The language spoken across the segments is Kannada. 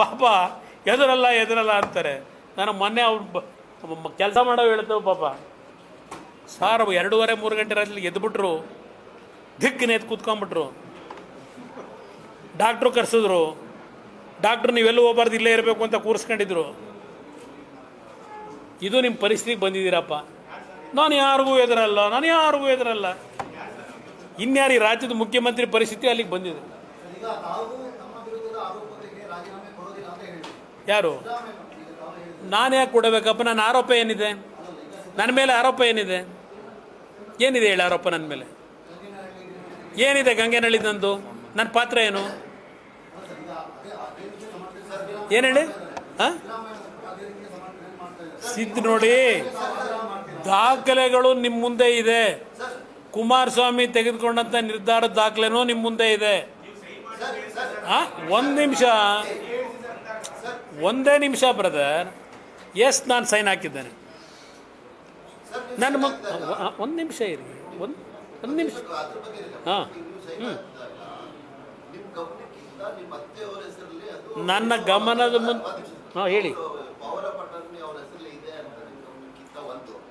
ಪಾಪ, ಎದುರಲ್ಲ ಎದುರಲ್ಲ ಅಂತಾರೆ. ನಾನು ಮೊನ್ನೆ ಅವ್ರು ಕೆಲಸ ಮಾಡೋ ಹೇಳ್ತೇವೆ ಪಾಪ. ಸಾರ್ ಎರಡೂವರೆ, ಮೂರು ಗಂಟೆ ರಾತ್ರಿ ಎದ್ಬಿಟ್ರು. ದಿಕ್ಕಿನ ಎದ್ದು ಕೂತ್ಕೊಂಡ್ಬಿಟ್ರು. ಡಾಕ್ಟ್ರು ಕರೆಸಿದ್ರು. ಡಾಕ್ಟ್ರು, ನೀವೆಲ್ಲೂ ಹೋಗ್ಬಾರ್ದು, ಇಲ್ಲೇ ಇರಬೇಕು ಅಂತ ಕೂರಿಸ್ಕೊಂಡಿದ್ರು. ಇದು ನಿಮ್ಮ ಪರಿಸ್ಥಿತಿಗೆ ಬಂದಿದ್ದೀರಪ್ಪ. ನಾನು ಯಾರಿಗೂ ಎದುರಲ್ಲ, ನಾನು ಯಾರಿಗೂ ಎದುರಲ್ಲ. ಇನ್ಯಾರು ಈ ರಾಜ್ಯದ ಮುಖ್ಯಮಂತ್ರಿ ಪರಿಸ್ಥಿತಿ ಅಲ್ಲಿಗೆ ಬಂದಿದೆ. ಯಾರು? ನಾನು ಯಾಕೆ ಕೊಡಬೇಕಪ್ಪ? ನನ್ನ ಆರೋಪ ಏನಿದೆ? ನನ್ನ ಮೇಲೆ ಆರೋಪ ಏನಿದೆ? ಏನಿದೆ ಹೇಳಿ ಆರೋಪ ನನ್ನ ಮೇಲೆ? ಏನಿದೆ ಗಂಗೆನಳ್ಳಿ ನಂದು? ನನ್ನ ಪಾತ್ರ ಏನು? ಏನು ಹೇಳಿ? ಹಾಂ? ಸಿದ್ದು ನೋಡಿ, ದಾಖಲೆಗಳು ನಿಮ್ಮ ಮುಂದೆ ಇದೆ. ಕುಮಾರಸ್ವಾಮಿ ತೆಗೆದುಕೊಂಡಂತ ನಿರ್ಧಾರದ ದಾಖಲೆನೂ ನಿಮ್ಮ ಮುಂದೆ ಇದೆ. ಒಂದು ನಿಮಿಷ. ಒಂದೇ ನಿಮಿಷ ಬ್ರದರ್. ಎಸ್ ನಾನು ಸೈನ್ ಹಾಕಿದ್ದೇನೆ. ನನ್ನ ಒಂದು ನಿಮಿಷ ಇರಿ. ಒಂದು ಒಂದು ನಿಮಿಷ. ಹಾಂ. ಹ್ಞೂ ನನ್ನ ಗಮನದ ಮುಂದೆ ಹಾಂ ಹೇಳಿ.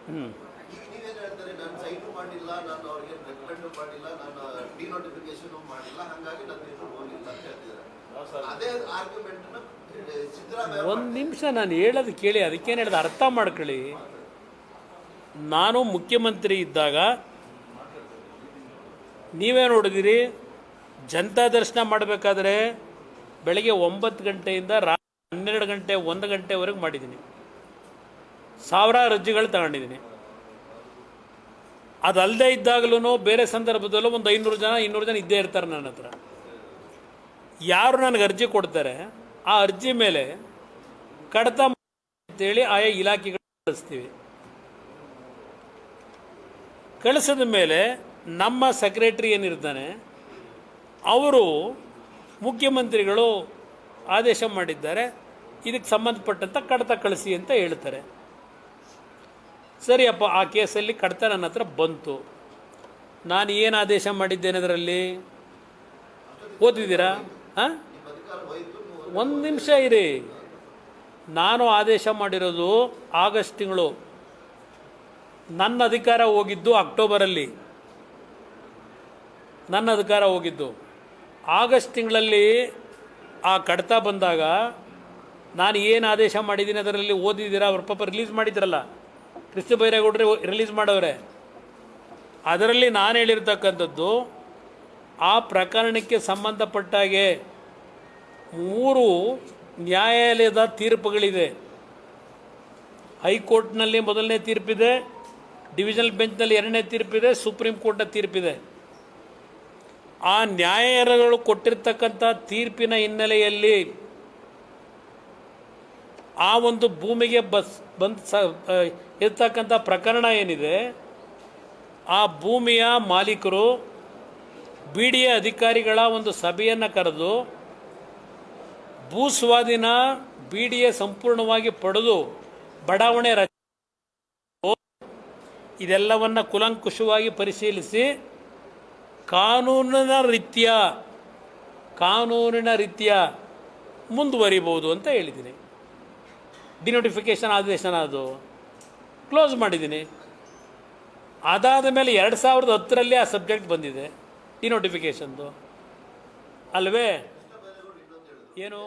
ಹ್ಞೂ ಹೇಳ್ತಾರೆ ನಾನು ಸೈಟು ಮಾಡಿಲ್ಲ ನಾನು ಅವ್ರಿಗೆ ರೆಕಮೆಂಡ್ ಮಾಡಿಲ್ಲ ನಾನು ಡಿನೋಟಿಫಿಕೇಶನ್ ಮಾಡಿಲ್ಲ ಹಂಗಾಗಿ ನನ್ನ ಹೆಸರು ಹೋಗಿಲ್ಲ ಅಂತ ಹೇಳ್ತಿದ್ದಾರೆ ಅದೇ ಆರ್ಗ್ಯುಮೆಂಟ್ ಸಿದ್ದರಾಮಯ್ಯ ಒಂದು ನಿಮಿಷ ನಾನು ಹೇಳೋದು ಕೇಳಿ ಅದಕ್ಕೇನು ಹೇಳಿದ, ಅರ್ಥ ಮಾಡ್ಕೊಳ್ಳಿ. ನಾನು ಮುಖ್ಯಮಂತ್ರಿ ಇದ್ದಾಗ ನೀವೇ ನೋಡಿದಿರಿ? ಜನತಾ ದರ್ಶನ ಮಾಡಬೇಕಾದ್ರೆ ಬೆಳಗ್ಗೆ ಒಂಬತ್ತು ಗಂಟೆಯಿಂದ ರಾ, ಹನ್ನೆರಡು ಗಂಟೆ, ಒಂದು ಗಂಟೆವರೆಗೆ ಮಾಡಿದ್ದೀನಿ. ಸಾವಿರಾರು ಅರ್ಜಿಗಳು ತಗೊಂಡಿದ್ದೀನಿ. ಅದಲ್ಲದೆ ಇದ್ದಾಗಲೂ ಬೇರೆ ಸಂದರ್ಭದಲ್ಲೂ ಒಂದು ಐನೂರು ಜನ, ಇನ್ನೂರು ಜನ ಇದ್ದೇ ಇರ್ತಾರೆ ನನ್ನ ಹತ್ರ. ಯಾರು ನನಗೆ ಅರ್ಜಿ ಕೊಡ್ತಾರೆ? ಆ ಅರ್ಜಿ ಮೇಲೆ ಕಡತ ಅಂತೇಳಿ ಆಯಾ ಇಲಾಖೆಗಳು ಕಳಿಸ್ತೀವಿ. ಕಳಿಸಿದ ಮೇಲೆ ನಮ್ಮ ಸೆಕ್ರೆಟ್ರಿ ಏನಿರ್ತಾನೆ, ಅವರು ಮುಖ್ಯಮಂತ್ರಿಗಳು ಆದೇಶ ಮಾಡಿದ್ದಾರೆ, ಇದಕ್ಕೆ ಸಂಬಂಧಪಟ್ಟಂಥ ಕಡತ ಕಳಿಸಿ ಅಂತ ಹೇಳ್ತಾರೆ. ಸರಿಯಪ್ಪ, ಆ ಕೇಸಲ್ಲಿ ಕಡತ ನನ್ನ ಹತ್ರ ಬಂತು. ನಾನು ಏನು ಆದೇಶ ಮಾಡಿದ್ದೇನೆ ಅದರಲ್ಲಿ? ಓದಿದ್ದೀರಾ ಹಾಂ? ಒಂದು ನಿಮಿಷ ಇರಿ. ನಾನು ಆದೇಶ ಮಾಡಿರೋದು ಆಗಸ್ಟ್ ತಿಂಗಳು. ನನ್ನ ಅಧಿಕಾರ ಹೋಗಿದ್ದು ಅಕ್ಟೋಬರಲ್ಲಿ. ನನ್ನ ಅಧಿಕಾರ ಹೋಗಿದ್ದು. ಆಗಸ್ಟ್ ತಿಂಗಳಲ್ಲಿ ಆ ಕಡತ ಬಂದಾಗ ನಾನು ಏನು ಆದೇಶ ಮಾಡಿದ್ದೀನಿ ಅದರಲ್ಲಿ ಓದಿದ್ದೀರಾ? ಅವ್ರ ಪಾಪ ರಿಲೀಸ್ ಮಾಡಿದ್ರಲ್ಲ. ಕೃಷ್ಣ ಬೈರೇಗೌಡ್ರೆ ರಿಲೀಸ್ ಮಾಡವ್ರೆ ಅದರಲ್ಲಿ ನಾನು ಹೇಳಿರ್ತಕ್ಕಂಥದ್ದು ಆ ಪ್ರಕರಣಕ್ಕೆ ಸಂಬಂಧಪಟ್ಟಾಗೆ ಮೂರು ನ್ಯಾಯಾಲಯದ ತೀರ್ಪುಗಳಿದೆ ಹೈಕೋರ್ಟ್ನಲ್ಲಿ ಮೊದಲನೇ ತೀರ್ಪಿದೆ ಡಿವಿಷನಲ್ ಬೆಂಚ್ನಲ್ಲಿ ಎರಡನೇ ತೀರ್ಪಿದೆ, ಸುಪ್ರೀಂ ಕೋರ್ಟ್ನ ತೀರ್ಪಿದೆ. ಆ ನ್ಯಾಯಾಲಯಗಳು ಕೊಟ್ಟಿರ್ತಕ್ಕಂಥ ತೀರ್ಪಿನ ಹಿನ್ನೆಲೆಯಲ್ಲಿ ಆ ಒಂದು ಭೂಮಿಗೆ ಬಸ್, ಬಂದು ಸ ಇರ್ತಕ್ಕಂಥ ಪ್ರಕರಣ ಏನಿದೆ, ಆ ಭೂಮಿಯ ಮಾಲೀಕರು, ಬಿ ಡಿ ಎ ಅಧಿಕಾರಿಗಳ ಒಂದು ಸಭೆಯನ್ನು ಕರೆದು ಭೂ ಸ್ವಾಧೀನ ಬಿ ಡಿ ಎ ಸಂಪೂರ್ಣವಾಗಿ ಪಡೆದು ಬಡಾವಣೆ ರಚ ಇದೆಲ್ಲವನ್ನು ಕುಲಂಕುಷವಾಗಿ ಪರಿಶೀಲಿಸಿ ಕಾನೂನಿನ ರೀತಿಯ ಕಾನೂನಿನ ರೀತಿಯ ಮುಂದುವರಿಬೋದು ಅಂತ ಹೇಳಿದ್ದೀನಿ. ಡಿನೋಟಿಫಿಕೇಶನ್ ಆದೇಶನ ಅದು. ಕ್ಲೋಸ್ ಮಾಡಿದ್ದೀನಿ. ಅದಾದ ಮೇಲೆ ಎರಡು ಸಾವಿರದ ಹತ್ತರಲ್ಲಿ ಆ ಸಬ್ಜೆಕ್ಟ್ ಬಂದಿದೆ ಡಿನೋಟಿಫಿಕೇಶನ್ದು ಅಲ್ವೇ? ಏನು